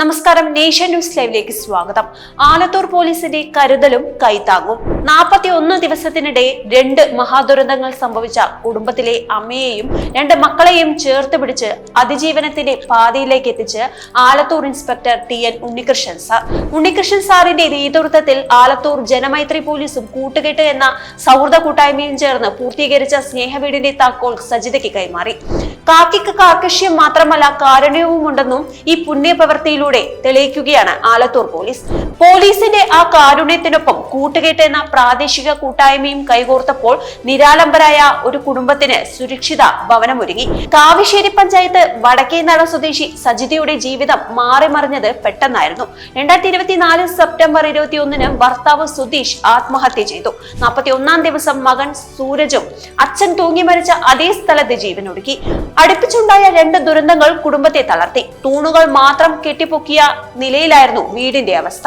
നമസ്കാരം nation news ലൈവിലേക്ക് സ്വാഗതം. ആലത്തൂർ പോലീസിന്റെ കരുതലും കൈത്താങ്ങും. നാൽപ്പത്തി ഒന്ന് ദിവസത്തിനിടെ രണ്ട് മഹാദുരന്തങ്ങൾ സംഭവിച്ച കുടുംബത്തിലെ അമ്മയെയും രണ്ട് മക്കളെയും ചേർത്ത് പിടിച്ച് അതിജീവനത്തിന്റെ പാതയിലേക്ക് എത്തിച്ച് Alathur inspector T N Unnikrishnan sir. Unnikrishnan സാറിന്റെ നേതൃത്വത്തിൽ ആലത്തൂർ ജനമൈത്രി പോലീസും കൂട്ടുകെട്ട് എന്ന സൗഹൃദ കൂട്ടായ്മയും ചേർന്ന് പൂർത്തീകരിച്ച സ്നേഹവീടിന്റെ താക്കോൽ സജിതയ്ക്ക് കൈമാറി. കാക്കിക്ക് കാർക്കശ്യം മാത്രമല്ല കാരുണ്യവുമുണ്ടെന്നും ഈ പുണ്യപ്രവൃത്തിയിലൂടെ തെളിയിക്കുകയാണ് ആലത്തൂർ പോലീസ്. പോലീസിന്റെ ആ കാരുണ്യത്തിനൊപ്പം കൂട്ടുകെട്ട് എന്ന പ്രാദേശിക കൂട്ടായ്മയും കൈകോർത്തപ്പോൾ നിരാലംബരായ ഒരു കുടുംബത്തിന് സുരക്ഷിത ഭവനമൊരുങ്ങി. കാവിശ്ശേരി പഞ്ചായത്ത് വടക്കേനട സ്വദേശി സജിതയുടെ ജീവിതം മാറിമറിഞ്ഞത് പെട്ടെന്നായിരുന്നു. രണ്ടായിരത്തി ഇരുപത്തിനാല് സെപ്റ്റംബർ ഇരുപത്തി ഒന്നിന് ഭർത്താവ് സുധീഷ് ആത്മഹത്യ ചെയ്തു. നാൽപ്പത്തി ഒന്നാം ദിവസം മകൻ സൂരജും അച്ഛൻ തൂങ്ങി മരിച്ച അതേ സ്ഥലത്ത് ജീവനൊടുക്കി. അടുപ്പിച്ചുണ്ടായ രണ്ട് ദുരന്തങ്ങൾ കുടുംബത്തെ തളർത്തി. തൂണുകൾ മാത്രം കെട്ടിപ്പൊക്കിയ നിലയിലായിരുന്നു വീടിന്റെ അവസ്ഥ.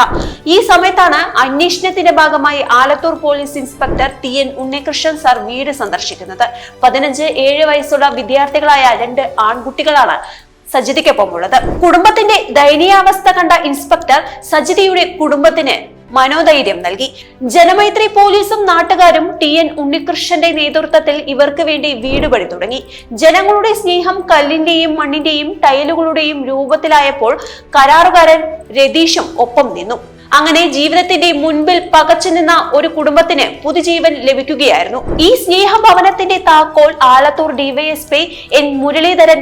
ഈ സമയത്താണ് അന്വേഷണത്തിന്റെ ഭാഗമായി Alathur police inspector T N Unnikrishnan sir വീട് സന്ദർശിക്കുന്നത്. പതിനഞ്ച് ഏഴ് വയസ്സുള്ള വിദ്യാർത്ഥികളായ രണ്ട് ആൺകുട്ടികളാണ് സജിതയ്ക്കൊപ്പം ഉള്ളത് കുടുംബത്തിന്റെ ദയനീയാവസ്ഥ കണ്ട ഇൻസ്പെക്ടർ സജിതയുടെ കുടുംബത്തിന് മനോധൈര്യം നൽകി. ജനമൈത്രി പോലീസും നാട്ടുകാരും ടി എൻ ഉണ്ണികൃഷ്ണന്റെ നേതൃത്വത്തിൽ ഇവർക്ക് വേണ്ടി വീട് പണി തുടങ്ങി. ജനങ്ങളുടെ സ്നേഹം കല്ലിന്റെയും മണ്ണിന്റെയും ടൈലുകളുടെയും രൂപത്തിലായപ്പോൾ കരാറുകാരൻ രതീഷും ഒപ്പം നിന്നു. അങ്ങനെ ജീവിതത്തിന്റെ മുൻപിൽ പകച്ചു നിന്ന ഒരു കുടുംബത്തിന് പുതുജീവൻ ലഭിക്കുകയായിരുന്നു. ഈ സ്നേഹഭവനത്തിന്റെ താക്കോൽ ആലത്തൂർ ഡിവൈഎസ്പി എൻ മുരളീധരൻ